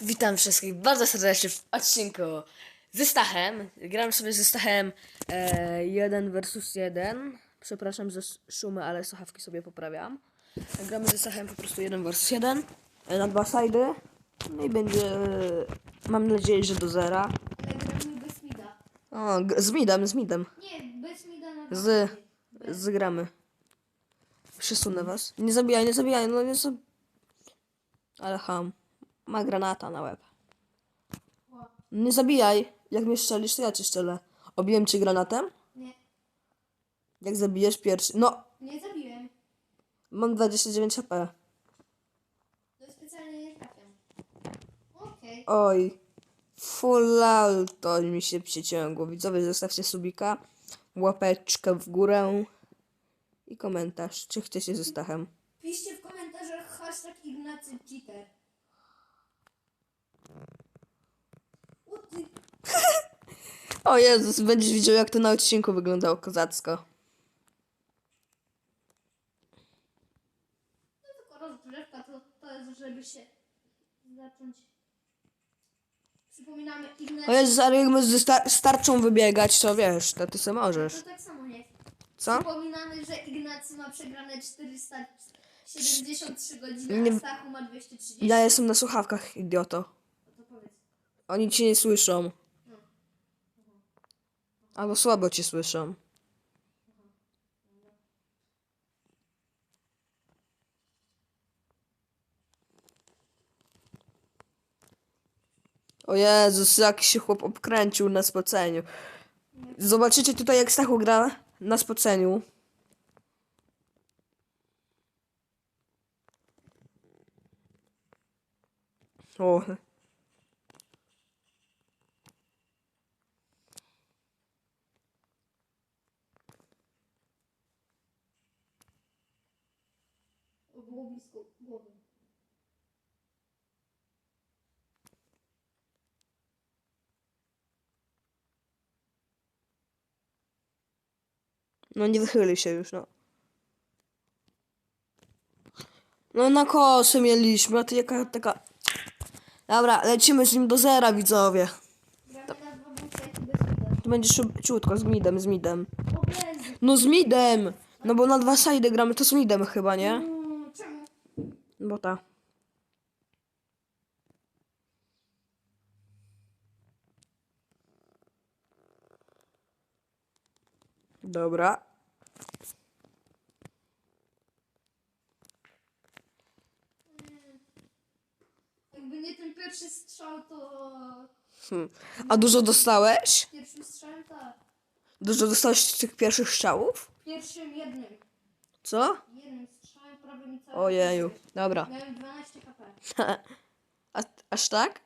Witam wszystkich bardzo serdecznie w odcinku ze Stachem. Gram sobie ze Stachem e, 1 versus 1. Przepraszam za szumy, ale słuchawki sobie poprawiam. Gramy ze Stachem po prostu 1 versus 1 e, na dwa sidy. No i będzie, e, mam nadzieję, że do zera. Ale gramy bez mida. O, z midem, z midem. Nie, bez mida na Z, Bez. zgramy. Przesunę was. Nie zabijaj, nie zabijaj, no nie zab... Ale ham. Ma granata na łeb. Nie zabijaj. Jak mnie strzelisz, to ja cię strzelę. Obiłem cię granatem? Nie, Jak zabijesz pierwszy. No, nie zabiłem. mam 29 HP. To specjalnie nie trafiam. Okej. Oj. Full auto mi się przyciągło. Widzowie, zostawcie subika, łapeczkę w górę i komentarz, czy chcecie ze Stachem. Piszcie w komentarzach hashtag Ignacy Cheater. O ty, O Jezus, będziesz widział, jak to na odcinku wyglądało kozacko. no tylko rozgrzewka to, to jest, żeby się zacząć. Przypominamy Ignacy. O Jezus, ale jak my ze star- starczą wybiegać, to wiesz, to ty se możesz. To tak samo nie. Co? Przypominamy, że Ignacy ma przegrane 473 godziny, Nie- a Stachu ma 230. Ja jestem na słuchawkach, idioto. No to powiedz. Oni cię nie słyszą. Albo słabo cię słyszą. O Jezus, jak się chłop obkręcił na spoceniu. Zobaczycie tutaj, jak Stachu gra na spoceniu. O, O, Było blisko głowy. No nie wychyli się już, no. No na kosy mieliśmy, a ty jaka taka... Dobra, lecimy z nim do zera, widzowie. Mida. To będzie szybciutko, z midem, z midem. No z midem! No bo na dwa side gramy, to z midem chyba, nie? Czemu? Bo ta. Dobra. Jakby nie ten pierwszy strzał, to Hm. A dużo dostałeś? pierwszym strzałem tak. Dużo dostałeś tych pierwszych strzałów? Pierwszym jednym. Co? Jednym strzałem prawie mi cały Ojeju. Dobra. Miałem 12 HP. Aż tak.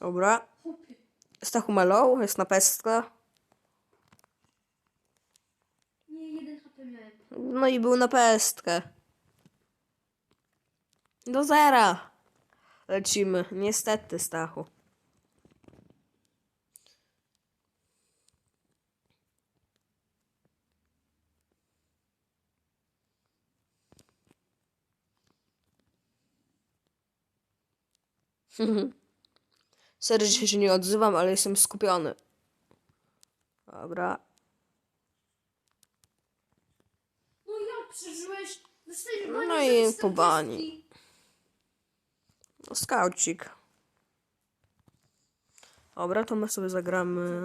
Dobra. Stachu Mellow jest na pestka. Nie, jeden HP miałem. No i był na pestkę. Do zera. Lecimy. Niestety, Stachu. Serio, dzisiaj się nie odzywam, ale jestem skupiony. Dobra. No jak przeżyłeś? No i po bani. 40. No, skaucik. Dobra, to my sobie zagramy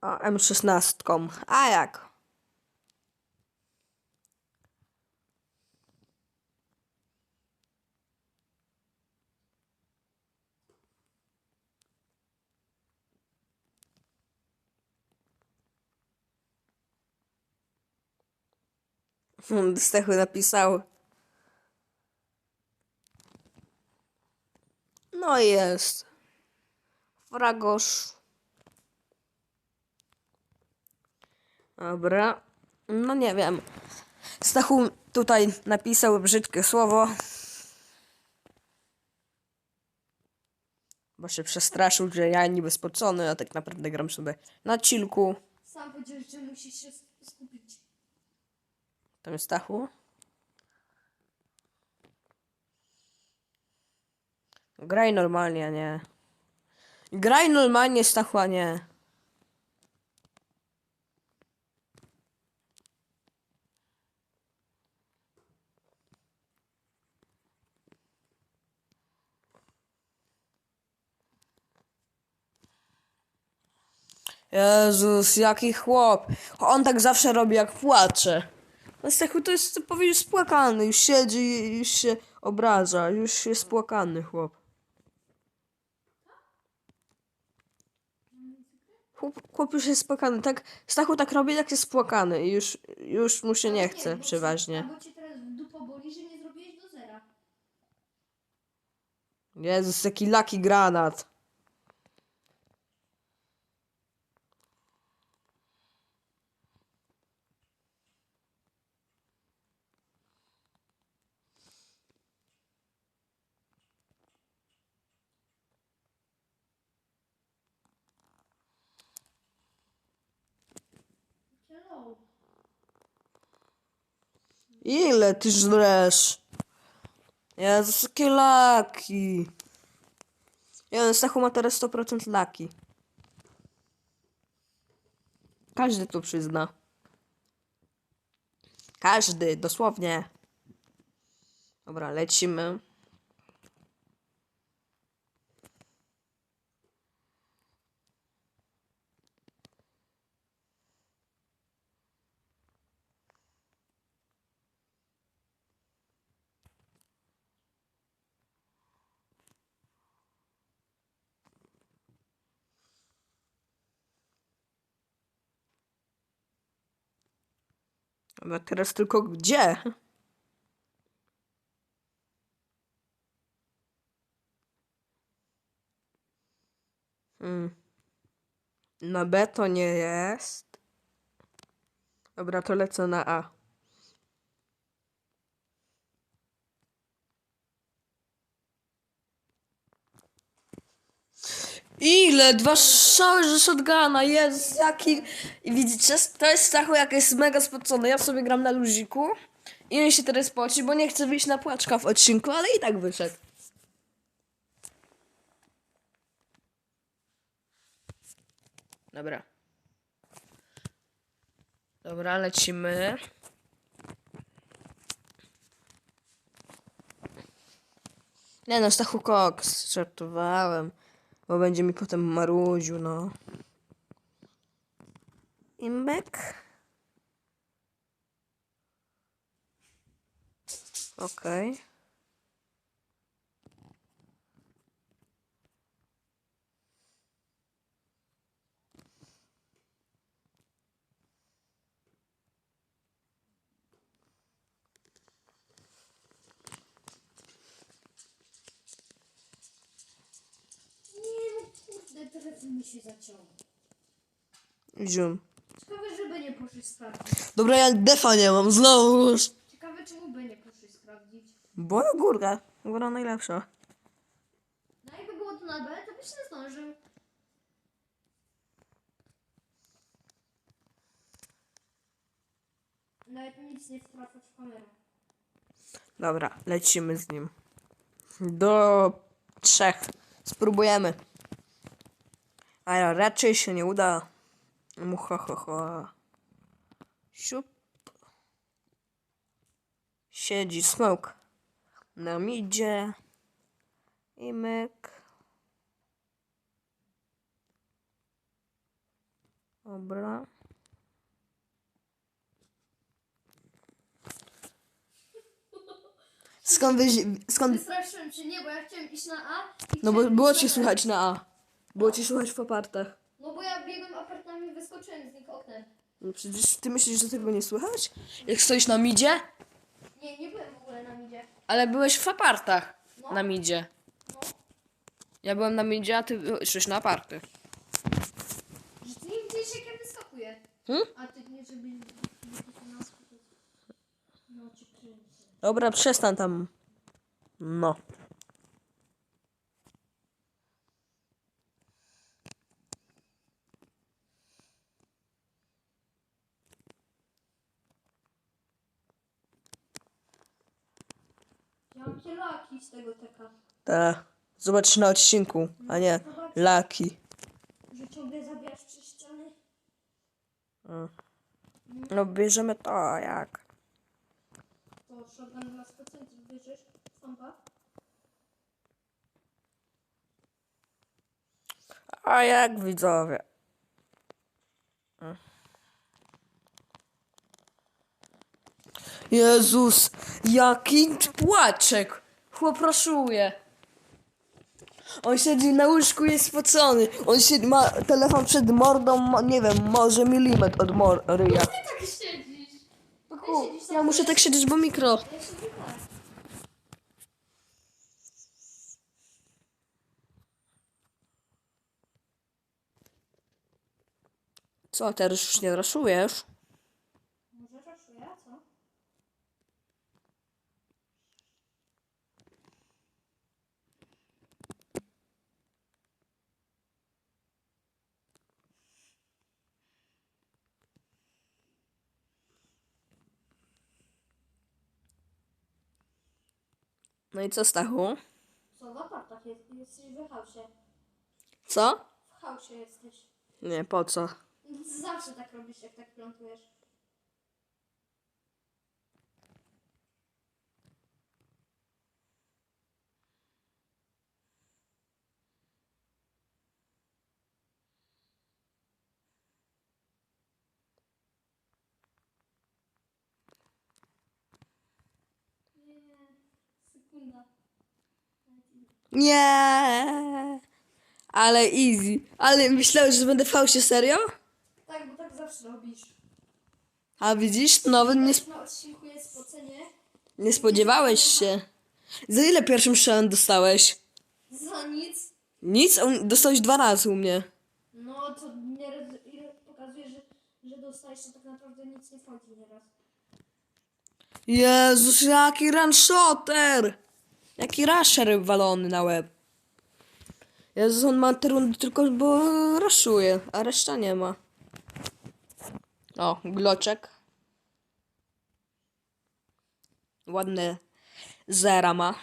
a, M16. A jak? Stechu napisał. No jest. Fragosz. Dobra. No nie wiem. Stachu tutaj napisał brzydkie słowo. Bo się przestraszył, że ja niby spocony, a tak naprawdę gram sobie na chillku. Sam powiedziałeś, że musisz się skupić. Tam jest Stachu. Graj normalnie, nie. Graj normalnie, Stachu, a nie. Jezus, jaki chłop. On tak zawsze robi, jak płacze. No Stachu to jest, powie, już spłakany, już siedzi, już się obraża, już jest spłakany chłop. Chłop, chłop już jest spłakany, tak, Stachu tak robi, jak jest spłakany i już, już mu się nie Albo chce przeważnie. Albo cię teraz w dupo boli, że nie zrobiłeś do zera. Jezus, jaki laki granat. Ile ty żresz? Jezus, jakie laki. Jeden Stachu ma teraz 100% laki. Każdy to przyzna. Każdy, dosłownie. Dobra, lecimy. Dobra, teraz tylko gdzie? Hmm. Na B to nie jest. Dobra, to lecę na A. Ile? Dwa strzały ze shotguna, jest jaki... I widzicie, to jest Stachu jak jest mega spocony. Ja sobie gram na luziku i on się teraz poci, bo nie chce wyjść na płaczka w odcinku, ale i tak wyszedł. Dobra. Dobra, lecimy. Nie no, Stachu Cox, żartowałem. Bo będzie mi potem marudził, no. Imbek. Okej. Nie kurde, telefon mi się zaciął. Zium. Ciekawe, żeby nie poszli sprawdzić. Dobra, ja defa nie mam, znowu. Ciekawe, czemu by nie poszli sprawdzić. Bo ja górka. Góra najlepsza. No jakby było to na B, to byś nie zdążył. Nawet nic nie wtrafia w kamerę. Dobra, lecimy z nim. Do trzech. Spróbujemy. Ale raczej się nie uda. Mucha, ha, ha. Siup. Siedzi smoke. Na midzie. I myk. Dobra. Skąd wy, skąd, Wystraszyłem się, nie, bo ja chciałem iść na A. I No bo chciałem było iść ci na B. słychać na A. Było ci słychać w opartach. No bo ja biegłem apartami i wyskoczyłem z nich oknem. No przecież ty myślisz, że tego nie słychać? Jak stoisz na midzie? Nie, nie byłem w ogóle na midzie. Ale byłeś w apartach No. na midzie. No. Ja byłem na midzie, a ty szłeś na aparty. Że ty nie widzisz jak ja wyskakuję. Hmm? A ty nie, żeby... No cię kręcę. Dobra, przestań tam. No. Mam kielaki z tego teka. Ta. Zobacz na odcinku, a nie laki. Że ciągle zabijasz przez ściany. No bierzemy to, jak? To shotgun dla 100 bierzesz. Stampa. A jak widzowie? Jezus, jaki płaczek! Chłop raszuje. On siedzi na łóżku, jest spocony. On siedzi, ma telefon przed mordą, ma, nie wiem, może milimetr od mor ryja. Ty tak siedzisz. Ja muszę tak siedzieć, bo mikro. Co, teraz już nie raszujesz? No i co, Stachu? Co w apartach jest? Jesteś w hausie. Co? W hausie jesteś. Nie, po co? Zawsze tak robisz, jak tak plantujesz. Nie. Ale easy. Ale myślałeś, że będę w fałsie, serio? Tak, bo tak zawsze robisz. A widzisz, nawet nie, sp- Na odcinku jest spocenie. nie spodziewałeś się. Za ile pierwszym strzałem dostałeś? Za nic. Nic? Dostałeś dwa razy u mnie. No to nieraz ile pokazuje, że, że dostajesz, to tak naprawdę nic nie wchodzi nieraz. Jezus, jaki runshotter! Jaki rusher walony na łeb. Jezus, on ma te rundy tylko, bo raszuje, a reszta nie ma. O, gloczek. Ładne zera ma.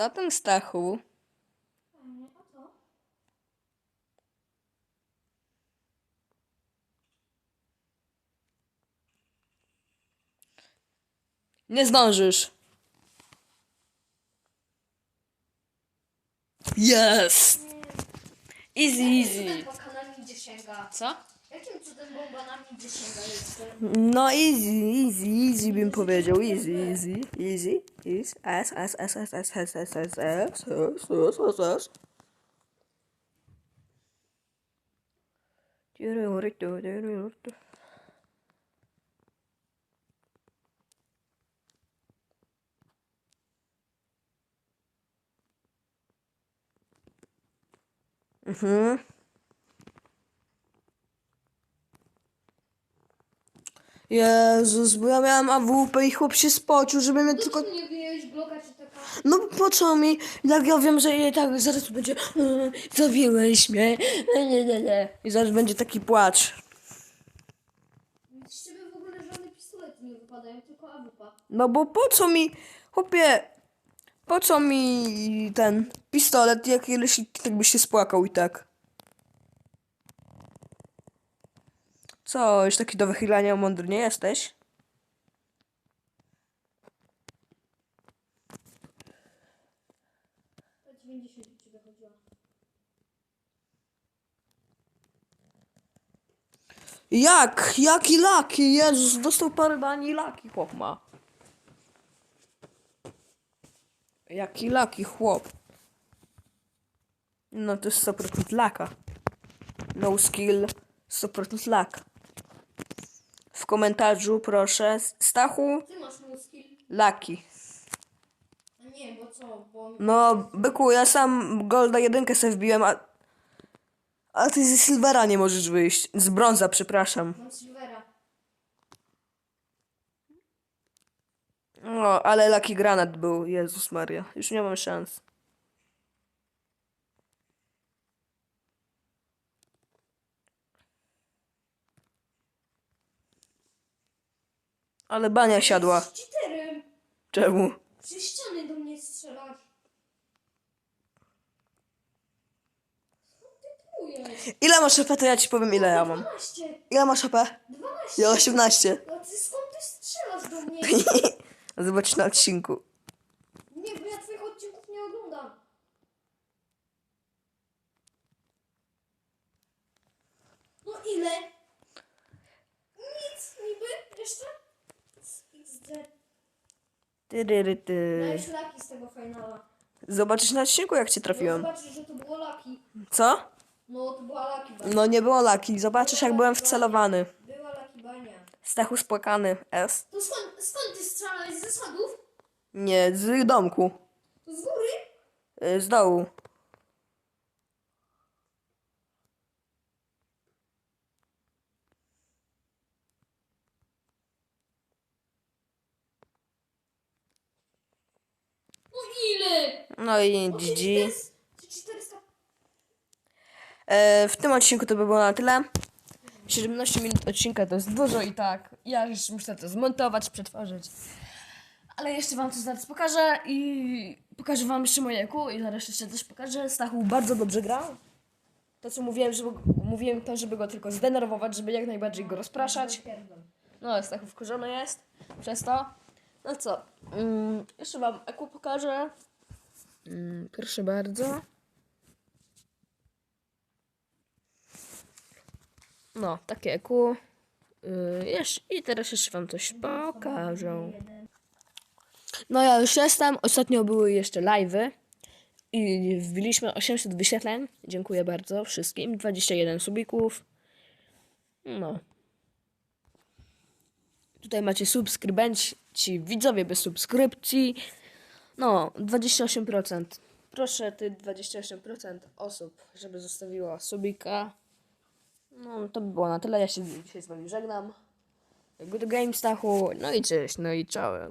Co tam, Stachu? Nie zdążysz. Jest! Easy, easy. Co? Jakim cudem bomba na mnie sięga jeszcze? No easy, easy, easy bym powiedział. Easy, easy, easy, easy. S, S, S, S, S, S, S, S, S, S, S, S, S. Mhm. Jezus, bo ja miałam AWP i chłop się spocił, żeby mnie tylko... Tylko nie wyjąłeś bloka czy taka... No po co mi? Jak ja wiem, że i tak zaraz będzie "E, zabiłeś mnie. nie, nie, nie. I zaraz będzie taki płacz. Z ciebie w ogóle żadne pistolety nie wypadają, tylko AWP. No bo po co mi, chłopie, po co mi ten pistolet, jak jeśli tak byś się spłakał i tak? Co, już taki do wychylania mądry nie jesteś? 90 u ciebie chodziła. Jak? Jaki laki? Jezus, dostał parę bani laki chłop ma. Jaki laki chłop. No to jest 100% laka. No skill, 100% lak. Komentarzu proszę, Stachu, Ty masz laki. A nie, bo co? Bo No, byku, ja sam Golda jedynkę sobie wbiłem, a... A ty ze Silvera nie możesz wyjść. Z brąza, przepraszam. mam silvera. No, ale Lucky Granat był, Jezus Maria. Już nie mam szans. Ale bania siadła. Cheaterem. Czemu? Przez ściany do mnie strzelasz. Ty plujesz? Ile masz HP, to ja ci powiem ile ja mam. 12. Ile masz HP? 12. Ja 18. A ty skąd ty strzelasz do mnie? Zobacz na odcinku. Nie, bo ja twoich odcinków nie oglądam. No ile? Nic niby jeszcze? XD. Tyryry, ty. Dajesz laki z tego finala. Zobaczysz na odcinku, jak cię No trafiłem. zobaczysz, że to było laki. Co? No to była laki bania. No nie było Lucky. Zobaczysz, jak byłem wcelowany. Była laki bania. Stachu spłakany. S. To skąd, skąd ty strzelałeś? Ze schodów? Nie, z domku. To z góry? Y, Z dołu. No ile? No i GG. 400 400 E, w tym odcinku to by było na tyle. 17 minut odcinka to jest dużo i tak. Ja już muszę to zmontować, przetworzyć. Ale jeszcze wam coś zaraz pokażę i pokażę wam jeszcze moje kół i zaraz jeszcze coś pokażę. Stachu bardzo dobrze grał. To co mówiłem, żeby, mówiłem to, żeby go tylko zdenerwować, żeby jak najbardziej go rozpraszać. No, Stachu wkurzony jest przez to. No co, mm, jeszcze wam eku pokażę. Mm, proszę bardzo. No, takie eku. Yy, I teraz jeszcze wam coś pokażę. No ja już jestem. Ostatnio były jeszcze live'y. I wbiliśmy 800 wyświetleń. Dziękuję bardzo wszystkim. 21 subików. No. Tutaj macie subskrybenci, widzowie bez subskrypcji. No, 28%. Proszę ty 28% osób, żeby zostawiło subika. No, to by było na tyle. Ja się dzisiaj z wami żegnam. Good Game Stachu. No i cześć, no i czołem.